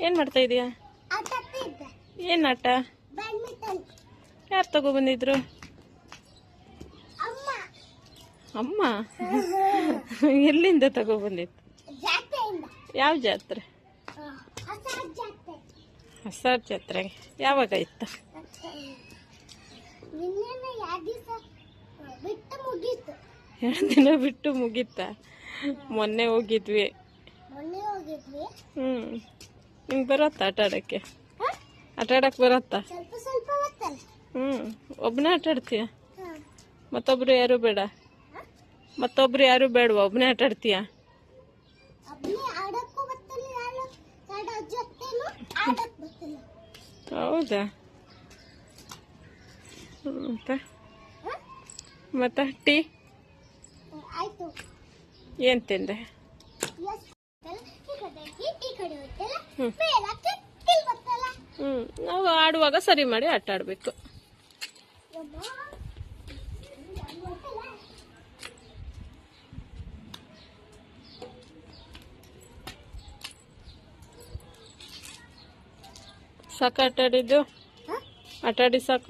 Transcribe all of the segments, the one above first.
ಏನು ಮಾಡ್ತಾ ಇದೀಯಾ? ಏನು ಆಟ ಯಾರು ತಗೊಬಂದಿದ್ರು ಅಮ್ಮ ಅಮ್ಮ? ಎಲ್ಲಿಂದ ತಗೊಬಂದಿತ್ತು ಬಂದಿತ್ತು ಯಾವ ಜಾತ್ರೆ? ಹೊಸ ಜಾತ್ರೆ. ಯಾವಾಗ ಇತ್ತು? ಎರಡು ದಿನ ಬಿಟ್ಟು ಮುಗೀತಾ? ಮೊನ್ನೆ ಹೋಗಿದ್ವಿ. ಮೊನ್ನೆ ಹೋಗಿದ್ವಿ. ಹ್ಞೂ ನಿಂಗೆ ಬರತ್ತಾ ಆಟ ಆಡೋಕ್ಕೆ? ಹ? ಆಟ ಆಡಕ್ಕೆ ಬರತ್ತಾ? ಸ್ವಲ್ಪ ಸ್ವಲ್ಪ ಗೊತ್ತಲ್ಲ ಹ್ಞೂ ಒಬ್ಬನೇ ಆಟ ಆಡ್ತೀಯ? ಹ. ಮತ್ತೊಬ್ರು ಯಾರು ಬೇಡ? ಮತ್ತೊಬ್ರು ಯಾರು ಬೇಡವಾ? ಒಬ್ಬನೇ ಆಟ ಆಡ್ತೀಯ? ಒಬ್ನೇ ಆಡಕ್ಕೂ ಗೊತ್ತಿಲ್ಲ ಯಾರು? ಯಾರ ಜೊತೆನೂ ಆಡಕ್ ಗೊತ್ತಿಲ್ಲ ಹೌದಾ? ಮತ್ತೆ? ಹ? ಮತ್ತೆ ಟೀ? ಹ್ಮ್, ಆಯ್ತು. ಏನು ತಿಂದೆ? ಹ್ಮ್. ನಾವು ಆಡುವಾಗ ಸರಿ ಮಾಡಿ ಆಟ ಆಡ್ಬೇಕು. ಸಾಕ ಆಟ ಆಡಿದ್ದು? ಆಟ ಆಡಿ ಸಾಕ?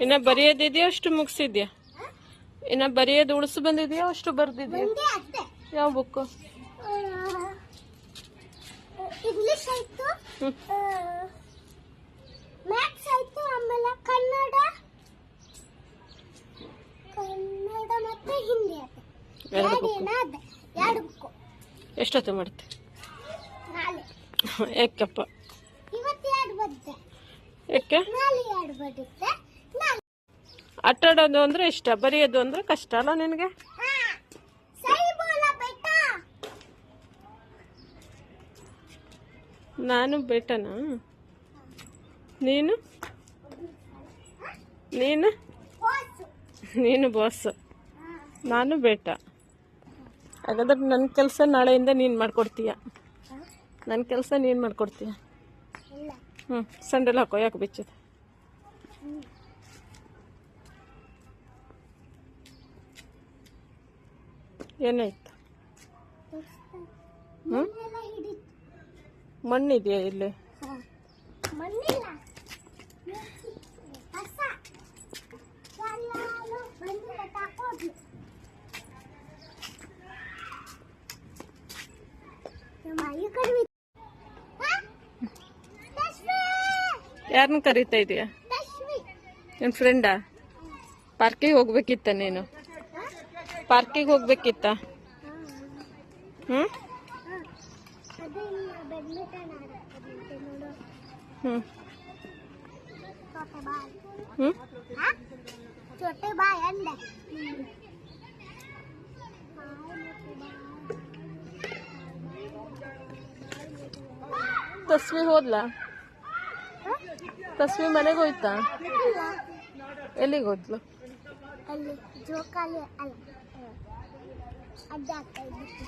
ಇನ್ನ ಬರೆಯೋದಿದೆಯಾ ಅಷ್ಟು ಮುಗಿಸಿದ್ಯಾ? ಇನ್ನ ಬರೆಯೋದು ಉಳಿಸು ಬಂದಿದೆಯಾ ಅಷ್ಟು ಬರ್ದಿದ್ಯಾ? ಯಾವ ಬುಕ್ಕು? ಇಂಗ್ಲಿಷ್ ಆಯ್ತು. ಮ್ಯಾಥ್ಸ್ ಆಯ್ತು ಆಮೇಲೆ ಕನ್ನಡ. ಕನ್ನಡ ಮತ್ತೆ ಹಿಂದಿ ಆಯ್ತು. ಎರಡು ಬುಕ್ಕು ಎಷ್ಟೊತ್ತು ಮಾಡುತ್ತೆ? ಯಾಕಪ್ಪ ಇವತ್ತು ಎರಡು ಬರುತ್ತೆ ಯಾಕೆ ನಾಳೆ ಎರಡು ಬರುತ್ತೆ ನಾಳೆ. ಆಟ ಆಡೋದು ಅಂದ್ರೆ ಇಷ್ಟ ಬರೆಯೋದು ಅಂದ್ರೆ ಕಷ್ಟ ಅಲ್ಲ ನಿನಗೆ ಹಾ ಸರಿ ಬೋಲ ಬೇಟಾ ನಾನು ಬೇಟನಾ ನೀನು? ನೀನು? ನೀನು ಬಾಸ್ ನಾನು ಬೇಟ ಹಾಗಾದ್ರೆ ನನ್ನ ಕೆಲಸ ನಾಳೆಯಿಂದ ನೀನು ಮಾಡ್ಕೊಡ್ತೀಯ? ನನ್ನ ಕೆಲಸ ನೀನು ಮಾಡ್ಕೊಡ್ತೀಯ? ಹ್ಞೂ ಸಂಡೆಲ್ ಹಾಕೋ, ಯಾಕೆ ಬಿಚ್ಚದ? ಏನಾಯ್ತು? ಹ್ಞೂ ಮಣ್ಣಿದೆಯಾ ಇಲ್ಲಿ! ಯಾರನ್ನ ಕರಿತಾ ಇದೀಯಾ! ನಿನ್ನ ಫ್ರೆಂಡಾ ಪಾರ್ಕಿಗೆ ಹೋಗ್ಬೇಕಿತ್ತ ನೀನು? ಪಾರ್ಕಿಗೆ ಹೋಗ್ಬೇಕಿತ್ತ. ಹ್ಞೂ ಹ್ಞೂ छोटे भाई ಹ್ಞೂ हाँ? छोटे भाई अंदर ತಸ್ವಿ ಹೋದ್ಲಾ ತಸ್ವಿ ಮನೆಗೆ ಹೋಯ್ತಾ ಎಲ್ಲಿಗೆ ಹೋದ್ಲು ಅಲ್ಲಿ ಜೋಕಾಲಿ ಅಲ್ಲ ಅಡ್ಡ ಆಗ್ತಾ ಇದ್ದಿತ್ತು.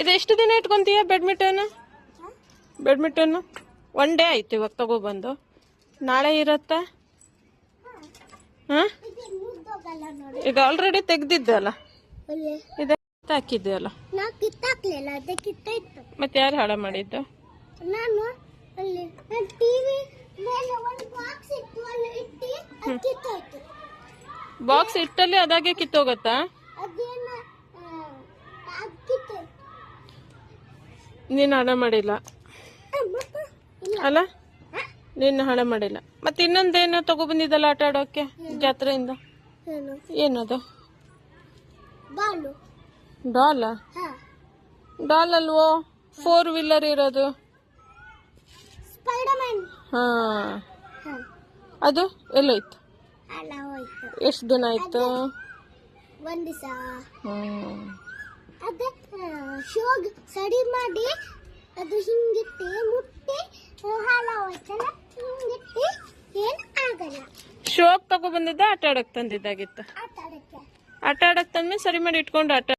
ಇದು ಎಷ್ಟು ದಿನ ಇಟ್ಕೊಂತೀಯ ಬ್ಯಾಡ್ಮಿಂಟನ್? ಬ್ಯಾಡ್ಮಿಂಟನ್ ಒನ್ ಡೇ ಆಯ್ತು ಇವಾಗ ತಗೊಬಂದು ನಾಳೆ ಇರತ್ತಾ? ಹಾಂ ಇದು ಆಲ್ರೆಡಿ ತೆಗ್ದಿದ್ದಲ್ಲ? ಅಲ್ಲ ಇದು ಹಾಕಿದ್ಯಲ್ಲ? ನಾ ಕಿತ್ತಾಕ್ಲಿಲ್ಲ ಅದೇ ಕಿತ್ತಾಯ್ತು ಮತ್ತೆ ಯಾರು ಹಾಳ ಮಾಡಿದ್ದು? ನಾನು ಅಲ್ಲಿ ನನ್ನ ಟಿವಿ ಮೇಲೆ ಒಂದು ಬಾಕ್ಸ್ ಇತ್ತು ಅಲ್ಲಿ ಇಟ್ಟು ಅದು ಕಿತ್ತಾಯ್ತು ಬಾಕ್ಸ್ ಇಟ್ಟಲ್ಲಿ ಅದಾಗೆ ಕಿತ್ತೋಗತ್ತಾ? ನೀನು ಹಣ ಮಾಡಿಲ್ಲ. ಅಲ್ಲ? ನೀನು ಹಣ ಮಾಡಿಲ್ಲ. ಮತ್ತೆ ಇನ್ನೊಂದೇನೋ ತಗೊಬಂದಿದ್ದಲ್ಲ ಆಟ ಆಡೋಕೆ ಜಾತ್ರೆಯಿಂದ? ಏನದು? ಡಾಲ ಡಾಲ್ ಅಲ್ವೋ? ಫೋರ್ ವೀಲರ್ ಇರೋದು. ಹಾ. ಅದು ಎಲ್ಲೋಯ್ತು. ಎಷ್ಟು ದಿನ ಆಯ್ತು? ಒಂದು ದಿವಸ. ಅದೇ ಶೋಗ್ ಸಡಿ ಮಾಡಿ ಅದು ಹಿಂಗಿಟ್ಟು ಮುಟ್ಟಿ ಹಾಲ ಹೋಯ್ತಲ್ಲ ಹಿಂಗಿಟ್ಟು ಏನ್ ಆಗಲ್ಲ. ಶೋಕ್ ತಗೊಬಂದಿದ್ದ ಆಟ ಆಡಕ್ ತಂದಿದ್ದಾಗಿತ್ತು. ಆಟ ಆಡಕ್ಕೆ. ಆಟ ಆಡಕ್ ತಂದ್ಮೇಲೆ ಸರಿ ಮಾಡಿ ಇಟ್ಕೊಂಡು ಆಟ